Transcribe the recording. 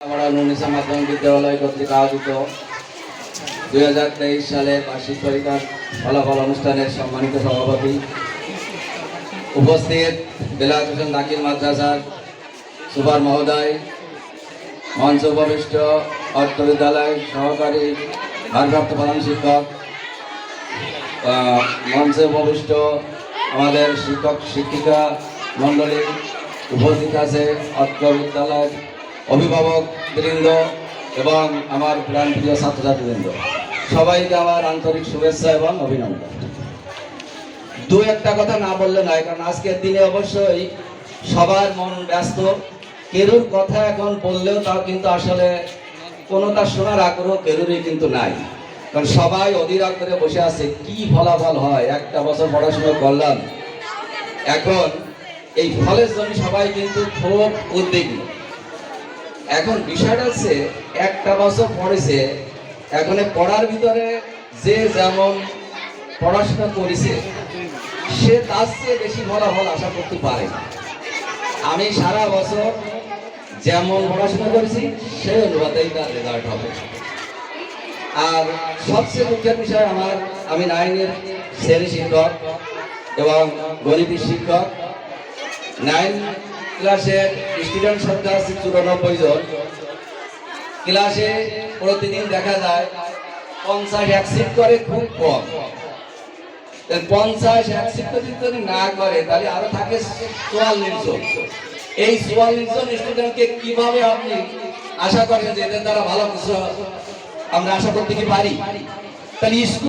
আমরা মাধ্যমিক বিদ্যালয় কর্তৃক আয়োজিত দুই হাজার তেইশ সালে বার্ষিক পরীক্ষার ফলাফল অনুষ্ঠানের সম্মানিত সভাপতি উপস্থিত বেলাত হোসেন দাকিল মাদ্রাসার সুপার মহোদয়, মঞ্চ উপবিষ্ট, অর্থ বিদ্যালয় সহকারী ভারপ্রাপ্ত প্রধান শিক্ষক মঞ্চে উপবিষ্ট আমাদের শিক্ষক, শিক্ষিকা মণ্ডলী উপস্থিত আছে। অর্থ বিদ্যালয়ের অভিভাবক বৃন্দ এবং আমার প্রাণ প্রিয় ছাত্রছাত্রীবৃন্দ, সবাইকে আমার আন্তরিক শুভেচ্ছা এবং অভিনন্দন। দু একটা কথা না বললে নয়, কারণ আজকের দিনে অবশ্যই সবার মন ব্যস্ত। কেরুর কথা এখন বললেও তাও কিন্তু আসলে কোনোটা শোনার আগ্রহ কেরুরই কিন্তু নাই। কারণ সবাই অধীর করে বসে আছে, কি ফলাফল হয়? একটা বছর পড়াশোনা করলাম, এখন এই ফলের জন্য সবাই কিন্তু খুব উদ্বিগ্ন। এখন বিষয়টা হচ্ছে, একটা বছর পড়েছে এখন পড়ার ভিতরে যে যেমন পড়াশোনা করেছে, সে তার চেয়ে বেশি ফলাফল আশা করতে পারে আমি সারা বছর যেমন পড়াশোনা করেছি সেই অনুপাতেই তার রেজাল্ট হবে। আর সবচেয়ে মুখ্য বিষয় আমার, আমি নাইনের শ্রেণি শিক্ষক এবং গণিতের শিক্ষক। নাইন ক্লাসের স্টুডেন্ট সংখ্যা আছে চুরানব্বই জন। ক্লাসে প্রতিদিন দেখা যায় পঞ্চাশ অ্যাকসেপ্ট করে খুব কম। পঞ্চাশ অ্যাকসেপ্ট যদি না করে, তাহলে আরও থাকে চুয়াল্লিশ জন। এই চুয়াল্লিশ জন স্টুডেন্টকে কীভাবে আপনি আশা করেন যে এদের দ্বারা ভালো কিছু আমরা আশা করতে কি পারি? তাহলে স্কুল